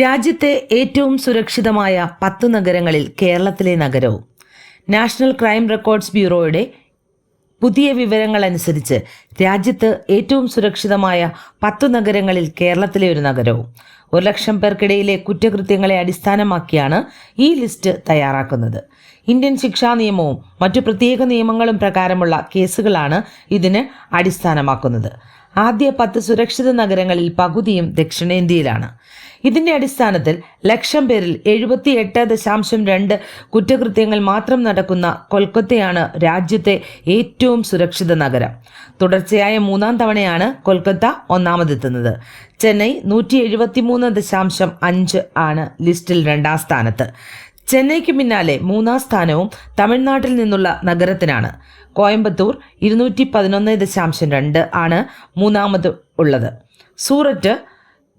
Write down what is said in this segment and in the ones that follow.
രാജ്യത്തെ ഏറ്റവും സുരക്ഷിതമായ പത്ത് നഗരങ്ങളിൽ കേരളത്തിലെ നഗരവും. നാഷണൽ ക്രൈം റെക്കോർഡ്സ് ബ്യൂറോയുടെ പുതിയ വിവരങ്ങൾ അനുസരിച്ച് രാജ്യത്ത് ഏറ്റവും സുരക്ഷിതമായ പത്തു നഗരങ്ങളിൽ കേരളത്തിലെ ഒരു നഗരവും. ഒരു ലക്ഷം പേർക്കിടയിലെ കുറ്റകൃത്യങ്ങളെ അടിസ്ഥാനമാക്കിയാണ് ഈ ലിസ്റ്റ് തയ്യാറാക്കുന്നത്. ഇന്ത്യൻ ശിക്ഷാ നിയമവും മറ്റു പ്രത്യേക നിയമങ്ങളും പ്രകാരമുള്ള കേസുകളാണ് ഇതിന് അടിസ്ഥാനമാക്കുന്നത്. ആദ്യ പത്ത് സുരക്ഷിത നഗരങ്ങളിൽ പകുതിയും ദക്ഷിണേന്ത്യയിലാണ്. ഇതിന്റെ അടിസ്ഥാനത്തിൽ ലക്ഷം പേരിൽ എഴുപത്തി എട്ട് ദശാംശം രണ്ട് കുറ്റകൃത്യങ്ങൾ മാത്രം നടക്കുന്ന കൊൽക്കത്തയാണ് രാജ്യത്തെ ഏറ്റവും സുരക്ഷിത നഗരം. തുടർച്ചയായ മൂന്നാം തവണയാണ് കൊൽക്കത്ത ഒന്നാമതെത്തുന്നത്. ചെന്നൈ നൂറ്റി എഴുപത്തിമൂന്ന് ദശാംശം അഞ്ച് ആണ് ലിസ്റ്റിൽ രണ്ടാം സ്ഥാനത്ത്. ചെന്നൈക്ക് പിന്നാലെ മൂന്നാം സ്ഥാനവും തമിഴ്നാട്ടിൽ നിന്നുള്ള നഗരത്തിനാണ്. കോയമ്പത്തൂർ ഇരുന്നൂറ്റി പതിനൊന്ന് ദശാംശം രണ്ട് ആണ് മൂന്നാമത് ഉള്ളത്. സൂററ്റ്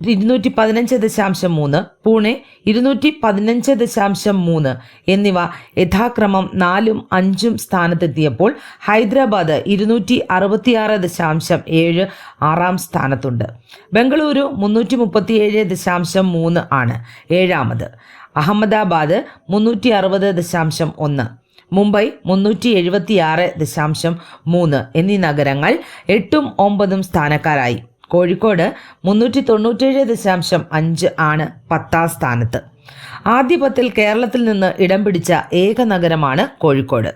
ഇരുന്നൂറ്റി പതിനഞ്ച് ദശാംശം മൂന്ന് പൂനെ ഇരുന്നൂറ്റി പതിനഞ്ച് ദശാംശം മൂന്ന് എന്നിവ യഥാക്രമം നാലും അഞ്ചും സ്ഥാനത്തെത്തിയപ്പോൾ ഹൈദരാബാദ് ഇരുന്നൂറ്റി അറുപത്തിയാറ് ദശാംശം ഏഴ് ആറാം സ്ഥാനത്തുണ്ട്. ബംഗളൂരു മുന്നൂറ്റി മുപ്പത്തിയേഴ് ദശാംശം മൂന്ന് ആണ് ഏഴാമത്. അഹമ്മദാബാദ് മുന്നൂറ്റി അറുപത് ദശാംശം ഒന്ന്. മുംബൈ മുന്നൂറ്റി എഴുപത്തിയാറ് ദശാംശം മൂന്ന് എന്നീ നഗരങ്ങൾ എട്ടും ഒമ്പതും സ്ഥാനക്കാരായി. കോഴിക്കോട് മുന്നൂറ്റി തൊണ്ണൂറ്റേഴ് ദശാംശം അഞ്ച് ആണ് പത്താം സ്ഥാനത്ത്. ആദ്യ പത്തിൽ കേരളത്തിൽ നിന്ന് ഇടം പിടിച്ച ഏക നഗരമാണ് കോഴിക്കോട്.